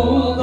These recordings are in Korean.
Oh.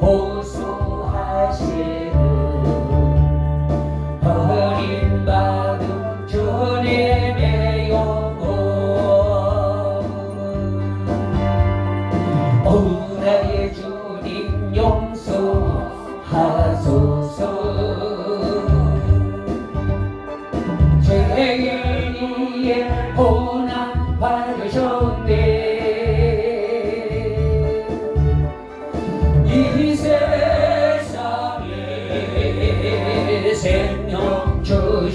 보수하시는 버림받은 주님의 오늘의 주님 용서하소서.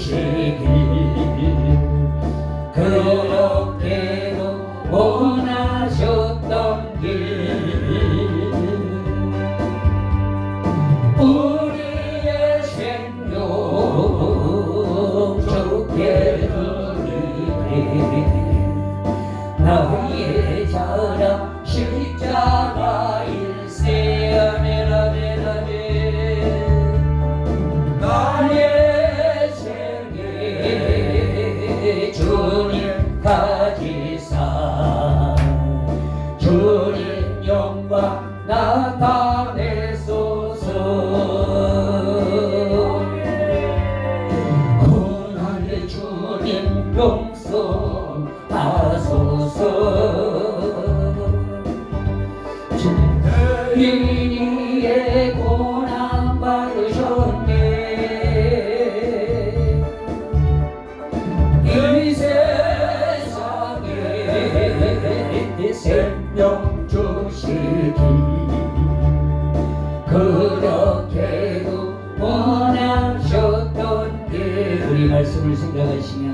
주시기 그렇게도 원하셨던 길. 우리의 생존 나타내소서. 고난의 그렇게도 원하셨던 때 우리 말씀을 생각하시면